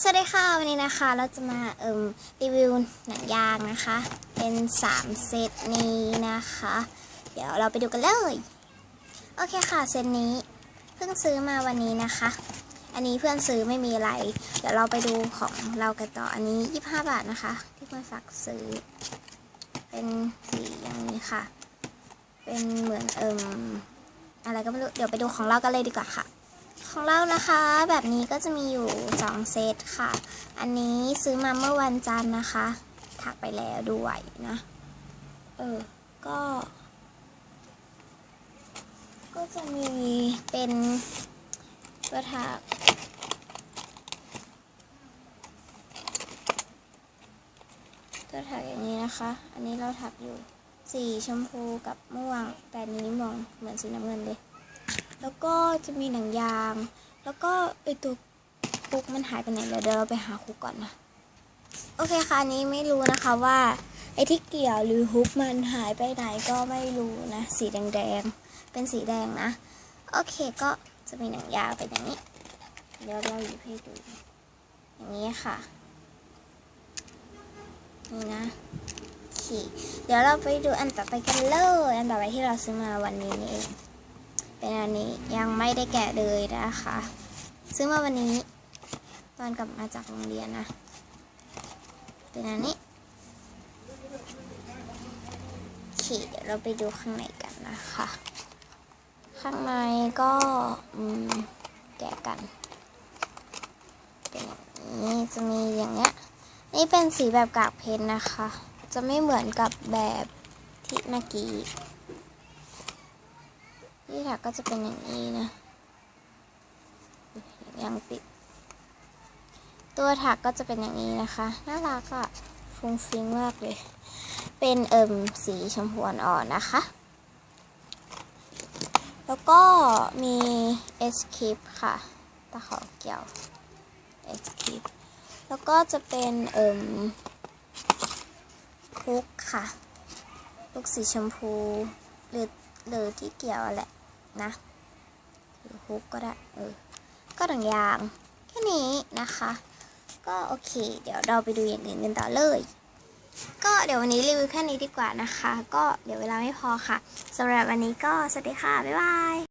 สวัสดีค่ะ วันนี้นะคะเราจะมาเอิ่มรีวิวหนังยางนะคะ เป็น 3 เซตนี้นะคะ เดี๋ยวเราไปดูกันเลย โอเคค่ะ เซตนี้เพิ่งซื้อมาวันนี้นะคะ อันนี้เพื่อนซื้อไม่มีอะไร เดี๋ยวเราไปดูของเรากันต่ออันนี้ 25 บาทนะคะ ที่เพื่อนฝากซื้อ เป็นสีอย่างนี้ค่ะ เป็นเหมือนเอิ่มอะไรก็ไม่รู้ เดี๋ยวไปดูของเรากันเลยดีกว่าค่ะ ของเรานะคะ แบบนี้ก็จะมีอยู่ 2 เซตค่ะ อันนี้ซื้อมาเมื่อวันจันทร์นะคะ ถักไปแล้วด้วยนะ เออ ก็ ก็จะมีเป็นตัวถักตัวถักอย่างนี้นะคะ อันนี้เราถักอยู่สีชมพูกับม่วง แต่อันนี้มองเหมือนสีน้ำเงินเลย แล้วก็จะมีหนังยาง แล้วก็ไอตัวคุกมันหายไปไหนแล้วเดี๋ยวเราไปหาคุกก่อนนะโอเคค่ะอันนี้ไม่รู้นะคะว่าไอที่เกี่ยวหรือฮุกมันหายไปไหนก็ไม่รู้นะ สีแดงๆเป็นสีแดงนะ โอเคก็จะมีหนังยางเป็นอย่างนี้ เดี๋ยวเราหยิบให้ดูอย่างนี้ค่ะนี่นะโอเคเดี๋ยวเราไปดูอันต่อไปกันเลย อันต่อไปที่เราซื้อมาวันนี้นี่เอง เป็นอันนี้ยังไม่ได้แกะเลยนะคะ ซื้อมาวันนี้ ตอนกลับมาจากโรงเรียนนะ เป็นอันนี้โอเคเดี๋ยวเราไปดูข้างในกันนะคะ ข้างในก็แกะกัน เป็นอย่างนี้จะมีอย่างเงี้ย นี่เป็นสีแบบกากเพนนะคะ จะไม่เหมือนกับแบบที่เมื่อกี้ ที่ถักก็จะเป็นอย่างนี้นะยังติด ตัวถักก็จะเป็นอย่างนี้นะคะ น่ารักอะฟุ้งฟิ้งมากเลย เป็นเอิมสีชมพูอ่อนๆนะคะ แล้วก็มีเอสคิปค่ะตะขอเกี่ยวเอสคิปแล้วก็จะเป็นเอิมคุกค่ะ ลูกสีชมพู หรือหรือที่เกี่ยวแหละ นะหรือฮุกก็ได้เออก็ต่างอย่างแค่นี้นะคะ ก็โอเค เดี๋ยวเราไปดูอย่างอื่นกันต่อเลย ก็เดี๋ยววันนี้รีวิวแค่นี้ดีกว่านะคะ ก็เดี๋ยวเวลาไม่พอค่ะสำหรับวันนี้ก็สวัสดีค่ะ บ๊ายบาย